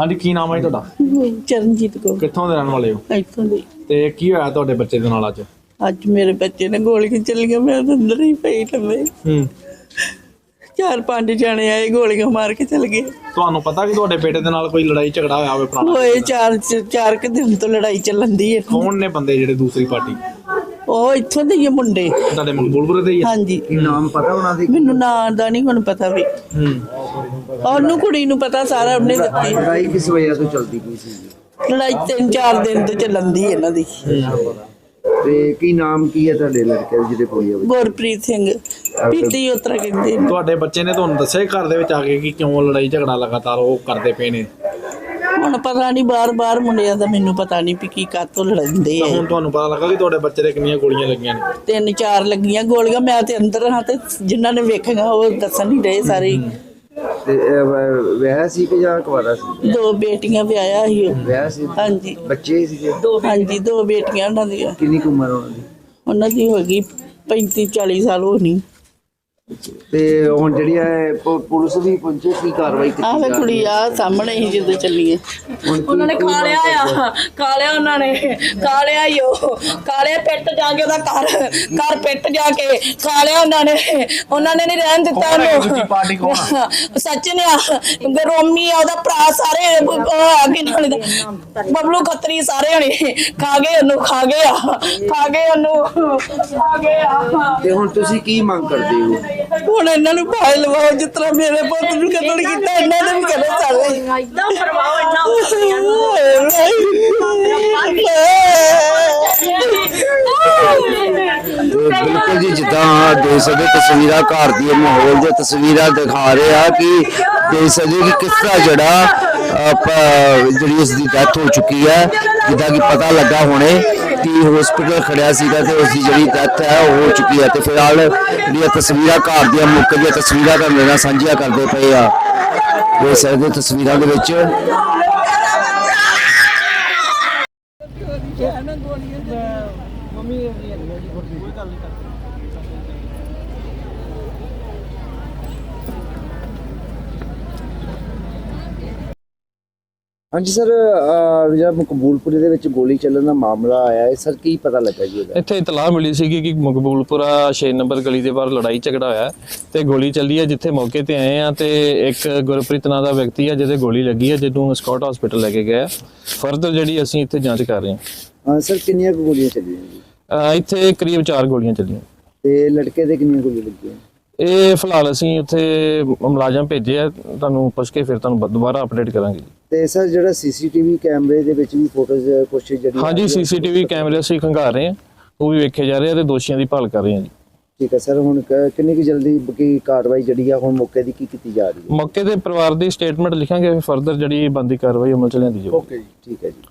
ਹਾਂਜੀ ਕੀ ਨਾਮ ਹੈ ਜੀ ਤੁਹਾਡਾ? ਚਰਨਜੀਤ ਕੋ ਕਿੱਥੋਂ ਦੇ ਰਹਿਣ ਵਾਲੇ ਹੋ? ਇੱਥੋਂ ਦੀ। ਤੇ ਕੀ ਹੋਇਆ ਤੁਹਾਡੇ ਬੱਚੇ ਦੇ ਨਾਲ ਅੱਜ? ਅੱਜ ਮੇਰੇ ਬੱਚੇ ਨੇ ਗੋਲੀਆਂ ਚੱਲੀਆਂ ਮੈਂ ਤਾਂ ਅੰਦਰ ਹੀ ਪਈ ਲੰਮੇ ਹੂੰ ਚਾਰ ਪੰਜ ਜਾਣੇ ਆਏ ਗੋਲੀਆਂ ਮਾਰ ਕੇ ਚਲ ਗਏ। ਤੁਹਾਨੂੰ ਪਤਾ ਕਿ ਤੁਹਾਡੇ ਬੇਟੇ ਦੇ ਨਾਲ ਕੋਈ ਲੜਾਈ ਝਗੜਾ ਹੋਇਆ ਹੋਵੇ ਪੁਰਾਣਾ? ਹੋਏ ਚਾਰ ਚਾਰ ਕੁ ਦਿਨ ਤੋਂ ਲੜਾਈ ਚੱਲਣ ਦੀ ਹੈ। ਕੌਣ ਨੇ ਬੰਦੇ ਜਿਹੜੇ ਦੂਸਰੀ ਪਾਰਟੀ? ਉਹ ਇੱਥੋਂ ਦੇ ਹੀ ਆ ਮੁੰਡੇ। ਤੁਹਾਡੇ ਮਕਬੂਲਪੁਰ ਦੇ ਹੀ ਆ। ਹਾਂਜੀ। ਨਾਮ ਪਤਾ ਉਹਨਾਂ ਦੇ? ਮੈਨੂੰ ਨਾਂ ਦਾ ਨਹੀਂ ਹੁਣ ਪਤਾ ਵੀ। ਹੂੰ। ਉਹਨੂੰ ਕੁੜੀ ਨੂੰ ਪਤਾ ਸਾਰਾ ਉਹਨੇ ਦਿੱਤੀ। ਲੜਾਈ ਕਿਸ ਵਜ੍ਹਾ ਤੋਂ ਚੱਲਦੀ ਪਈ ਸੀ? ਲੜਾਈ ਤਿੰਨ ਚਾਰ ਦਿਨ ਤੋਂ ਚੱਲਣ ਦੀ ਹੈ ਇਹਨਾਂ ਦੀ। ਤੇ ਕੀ ਨਾਮ ਕੀ ਹੈ ਤੁਹਾਡੇ ਲੜਕੇ ਦਾ ਜਿਹਦੇ ਕੋਈ ਹੋਵੇ ਗੁਰਪ੍ਰੀਤ ਸਿੰਘ। ਪੀਤੀ ਉਤਰਾ ਕਹਿੰਦੇ। ਨੇ। ਤੁਹਾਡੇ ਬੱਚੇ ਨੇ ਤੁਹਾਨੂੰ ਦੱਸਿਆ ਘਰ ਦੇ ਵਿੱਚ ਆ ਕੇ ਕਿ ਕਿਉਂ ਲੜਾਈ ਝਗੜਾ ਲਗਾਤਾਰ ਉਹ ਕਰਦੇ ਪਏ ਨੇ? ਹੁਣ ਪਤਾ ਨਹੀਂ ਬਾਰ-ਬਾਰ ਮੁੰਡਿਆਂ ਦਾ ਮੈਨੂੰ ਪਤਾ ਨਹੀਂ ਵੀ ਕੀ ਕਾਤੋਂ ਲੜਦੇ ਆ ਹੁਣ ਤੁਹਾਨੂੰ ਪਤਾ ਲੱਗਾ ਕਿ ਤੁਹਾਡੇ ਬੱਚੇ ਦੇ ਕਿੰਨੀਆਂ ਗੋਲੀਆਂ ਲੱਗੀਆਂ ਨੇ। ਤਿੰਨ ਚਾਰ ਲੱਗੀਆਂ ਗੋਲੀਆਂ ਮੈਂ ਤੇ ਅੰਦਰ ਹਾਂ ਤੇ ਜਿਨ੍ਹਾਂ ਨੇ ਵੇਖੀਆਂ ਉਹ ਦੱਸਣ ਨਹੀਂ ਰਹੇ ਸਾਰੇ। ਹੀ। ਤੇ ਇਹ ਵ- ਵਿਆਹ ਸੀ ਕਿ ਜਾਂ ਕੁਵਾਰਾ ਸੀ? ਦੋ ਬੇਟੀਆਂ ਵਿਆਹਿਆ ਸੀ ਉਹ। ਵਿਆਹ ਸੀ? ਹਾਂਜੀ। ਬੱਚੇ ਸੀਗੇ? ਹਾਂਜੀ ਦੋ ਬੇਟੀਆਂ ਉਹਨਾਂ ਦੀਆਂ। ਕਿੰਨੀ ਕੁ ਉਮਰ ਉਹਨਾਂ ਦੀ? ਉਹਨਾਂ ਦੀ ਹੋ ਗਈ 35 40 ਸਾਲ ਹੋਣੀ। ਤੇ ਹੁਣ ਜਿਹੜੀ ਹੈ ਪ- ਪੁਲਿਸ ਵੀ ਪਹੁੰਚੇ ਕੀ ਕਾਰਵਾਈ ਕੀਤੀ ਆਹ ਕੁੜੀ ਆ ਸਾਹਮਣੇ ਹੀ ਜਦੋਂ ਚੱਲੀਏ। ਹੁਣ ਉਹਨਾਂ ਨੇ ਖਾ ਲਿਆ ਆ। ਖਾ ਲਿਆ ਉਹਨਾਂ ਨੇ। ਖਾ ਲਿਆ ਯੋ ਖਾ ਲਿਆ ਪਿੱਟ ਜਾ ਕੇ ਉਹਦਾ ਘਰ। ਘਰ ਪਿੱਟ ਜਾ ਕੇ ਖਾ ਲਿਆ ਉਹਨਾਂ ਨੇ। ਉਹਨਾਂ ਨੇ ਨਹੀਂ ਰਹਿਣ ਦਿੱਤਾ ਕੌਣ ਹੈ ਉਹਨੂੰ। ਦੂਜੀ ਪਾਰਟੀ ਕੌਣ ਆ? ਸਚਿਨ ਆ। ਗਰੋਮੀ ਆ ਉਹਦਾ ਭਰਾ ਸਾਰੇ ਉਹ ਆ ਕੇ ਨਾਲ ਦੇ। ਬਬਲੂ ਖੱਤਰੀ ਸਾਰੇ ਹਣੇ ਖਾ ਗਏ ਉਹਨੂੰ ਖਾ ਗਏ ਆ। ਖਾ ਗਏ ਉਹਨੂੰ। ਖਾ ਗਏ ਆ। ਤੇ ਹੁਣ ਤੁਸੀਂ ਕੀ ਮੰਗ ਕਰਦੇ ਹੋ? ਹੁਣ ਇਹਨਾਂ ਨੂੰ ਭਾਲ ਲਵਾਓ ਜਿਸ ਤਰ੍ਹਾਂ ਮੇਰੇ ਪੁੱਤ ਨੂੰ ਕਤਲ ਕੀਤਾ ਇਹਨਾਂ ਨੇ ਵੀ ਕਰੇ ਇਦਾਂ ਕਰਵਾਓ ਇੰਨਾ ਤੇ ਬਿਲਕੁਲ ਜੀ ਜਿੱਦਾਂ ਦੇਖ ਸਕਦੇ ਤਸਵੀਰਾਂ ਘਰ ਦੀ ਮਾਹੌਲ ਦੇ ਤਸਵੀਰਾਂ ਦਿਖਾ ਰਹੇ ਆ ਕਿ ਦੇਖ ਸਕਦੇ ਕਿ ਕਿਸ ਤਰ੍ਹਾਂ ਜਿਹੜਾ ਆਪਾਂ ਜਿਹੜੀ ਉਸ ਦੀ ਡੈਥ ਹੋ ਚੁੱਕੀ ਹੈ ਜਿੱਦਾਂ ਕਿ ਪਤਾ ਲੱਗਾ ਹੁਣੇ ਕਿ ਹਸਪੀਟਲ ਖੜਿਆ ਸੀਗਾ ਤੇ ਉਸ ਦੀ ਜਿਹੜੀ ਡੈਥ ਹੈ ਉਹ ਹੋ ਚੁੱਕੀ ਹੈ ਤੇ ਫਿਲਹਾਲ ਜਿਹੜੀਆਂ ਤਸਵੀਰਾਂ ਘਰ ਦੀਆਂ ਮੁੱਕ ਦੀਆਂ ਤਸਵੀਰਾਂ ਦਾ ਮੇਰਾ ਸਾਂਝੀਆਂ ਕਰਦੇ ਪਏ ਆ। ਦੇਖ ਸਕਦੇ ਹੋ ਤਸਵੀਰਾਂ ਦੇ ਵਿੱਚ। ਹਾਂਜੀ ਸਰ ਜਿਹੜਾ ਮਕਬੂਲਪੁਰੇ ਦੇ ਵਿੱਚ ਗੋਲੀ ਚੱਲਣ ਦਾ ਮਾਮਲਾ ਆਇਆ ਹੈ ਸਰ ਕੀ ਪਤਾ ਲੱਗਾ ਜੀ ਉਹਦਾ? ਇੱਥੇ ਇਤਲਾਹ ਮਿਲੀ ਸੀਗੀ ਕਿ ਮਕਬੂਲਪੁਰਾ 6 ਨੰਬਰ ਗਲੀ ਦੇ ਬਾਹਰ ਲੜਾਈ ਝਗੜਾ ਹੋਇਆ ਤੇ ਗੋਲੀ ਚੱਲੀ ਹੈ ਜਿੱਥੇ ਮੌਕੇ ਤੇ ਆਏ ਆ ਤੇ ਇੱਕ ਗੁਰਪ੍ਰੀਤ ਨਾਂ ਦਾ ਵਿਅਕਤੀ ਹੈ ਜਿਹਦੇ ਗੋਲੀ ਲੱਗੀ ਹੈ ਜਿਹਨੂੰ ਸਕਾਟ ਹਸਪੀਟਲ ਲੈ ਕੇ ਗਏ ਫਰਦਰ ਜਿਹੜੀ ਅਸੀਂ ਇੱਥੇ ਜਾਂਚ ਕਰ ਰਹੇ ਹਾਂ। ਸਰ ਕਿੰਨੀਆਂ ਗੋਲੀਆਂ ਚੱਲੀਆਂ ਇੱਥੇ ਕਰੀਬ 4 ਗੋਲੀਆਂ ਚੱਲੀਆਂ। ਤੇ ਲੜਕੇ ਦੇ ਕਿੰਨੀਆਂ ਗੋਲੀਆਂ ਲੱਗੀਆਂ? ਇਹ ਫਿਲਹਾਲ ਅਸੀਂ ਉੱਥੇ ਮੁਲਾਜ਼ਮ ਭੇਜੇ ਆ ਤੁਹਾਨੂੰ ਪੁੱਛ ਕੇ ਫਿਰ ਤੁਹਾਨੂੰ ਦੁਬਾਰਾ ਅਪਡੇਟ ਕਰਾਂਗੇ ਤੇ ਸਰ ਜਿਹੜਾ ਸੀਸੀਟੀਵੀ ਕੈਮਰੇ ਦੇ ਵਿੱਚ ਵੀ ਫੋਟੋਜ਼ ਕੁਛ ਜਿਹੜੀ ਹਾਂਜੀ ਸੀਸੀਟੀਵੀ ਕੈਮਰੇ ਅਸੀਂ ਖੰਗਾਰ ਰਹੇ ਹਾਂ। ਉਹ ਵੀ ਵੇਖੇ ਜਾ ਰਹੇ ਆ ਤੇ ਦੋਸ਼ੀਆਂ ਦੀ ਭਾਲ ਕਰ ਰਹੇ ਹਾਂ ਜੀ। ਠੀਕ ਹੈ ਸਰ ਹੁਣ ਕ- ਕਿੰਨੀ ਕੁ ਜਲਦੀ ਕੀ ਕਾਰਵਾਈ ਜਿਹੜੀ ਆ ਹੁਣ ਮੌਕੇ ਦੀ ਕੀ ਕੀਤੀ ਜਾ ਰਹੀ ਹੈ? ਮੌਕੇ ਤੇ ਪਰਿਵਾਰ ਦੀ ਸਟੇਟਮੈਂਟ ਲਿਖਾਂਗੇ ਫਰਦਰ ਜਿਹੜੀ ਬੰਦੀ ਕਾਰਵਾਈ ਅਮਲ ਚ ਲਿਆਂਦੀ ਜਾਊਗੀ। ਓਕੇ ਜੀ ਠੀਕ ਹੈ ਜੀ।